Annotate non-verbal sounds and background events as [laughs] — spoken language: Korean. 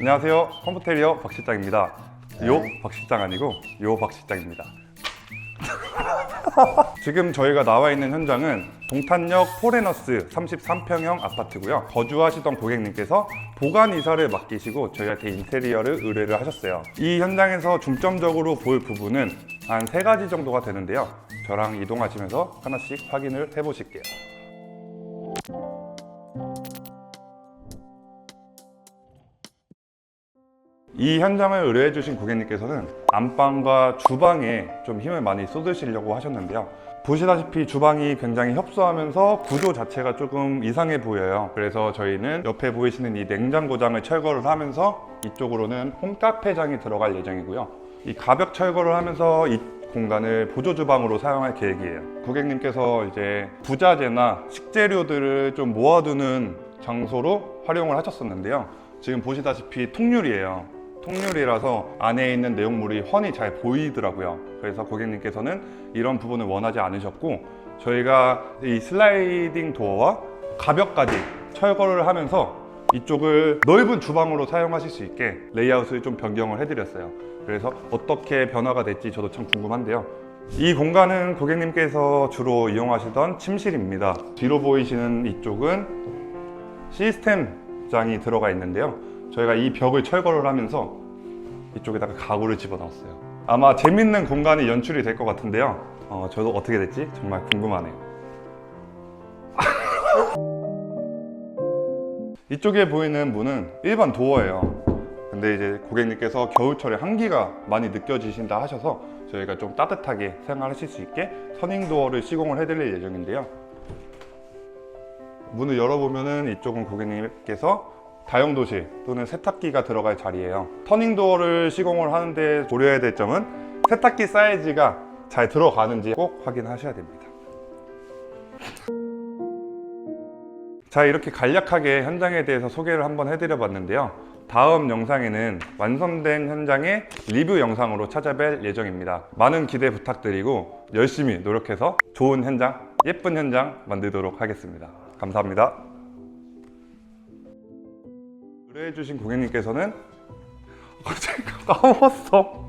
안녕하세요. 컴퓨테리어 박 실장입니다. 요박 실장 아니고 요박 실장입니다. [laughs] 지금 저희가 나와 있는 현장은 동탄역 포레너스 33평형 아파트고요. 거주하시던 고객님께서 보관 이사를 맡기시고 저희한테 인테리어를 의뢰를 하셨어요. 이 현장에서 중점적으로 볼 부분은 한 세 가지 정도가 되는데요. 저랑 이동하시면서 하나씩 확인을 해 보실게요. 이 현장을 의뢰해 주신 고객님께서는 안방과 주방에 좀 힘을 많이 쏟으시려고 하셨는데요. 보시다시피 주방이 굉장히 협소하면서 구조 자체가 조금 이상해 보여요. 그래서 저희는 옆에 보이시는 이 냉장고장을 철거를 하면서 이쪽으로는 홈카페장이 들어갈 예정이고요. 이 가벽 철거를 하면서 이 공간을 보조 주방으로 사용할 계획이에요. 고객님께서 이제 부자재나 식재료들을 좀 모아두는 장소로 활용을 하셨었는데요. 지금 보시다시피 통유리예요. 통유리라서 안에 있는 내용물이 훤히 잘 보이더라고요. 그래서 고객님께서는 이런 부분을 원하지 않으셨고 저희가 이 슬라이딩 도어와 가벽까지 철거를 하면서 이쪽을 넓은 주방으로 사용하실 수 있게 레이아웃을 좀 변경을 해드렸어요. 그래서 어떻게 변화가 될지 저도 참 궁금한데요. 이 공간은 고객님께서 주로 이용하시던 침실입니다. 뒤로 보이시는 이쪽은 시스템 장이 들어가 있는데요. 저희가 이 벽을 철거를 하면서 이쪽에다가 가구를 집어넣었어요. 아마 재밌는 공간이 연출이 될 것 같은데요. 어, 저도 어떻게 될지 정말 궁금하네요. [laughs] 이쪽에 보이는 문은 일반 도어예요. 근데 이제 고객님께서 겨울철에 한기가 많이 느껴지신다 하셔서 저희가 좀 따뜻하게 생활하실 수 있게 서닝 도어를 시공을 해드릴 예정인데요. 문을 열어보면은 이쪽은 고객님께서 다용도실 또는 세탁기가 들어갈 자리예요. 터닝 도어를 시공을 하는데 고려해야 될 점은 세탁기 사이즈가 잘 들어가는지 꼭 확인하셔야 됩니다. 자 이렇게 간략하게 현장에 대해서 소개를 한번 해드려 봤는데요 다음 영상에는 완성된 현장의 리뷰 영상으로 찾아뵐 예정입니다 많은 기대 부탁드리고 열심히 노력해서 좋은 현장 예쁜 현장 만들도록 하겠습니다 감사합니다 의뢰해 주신 고객님께서는 갑자기 까먹었어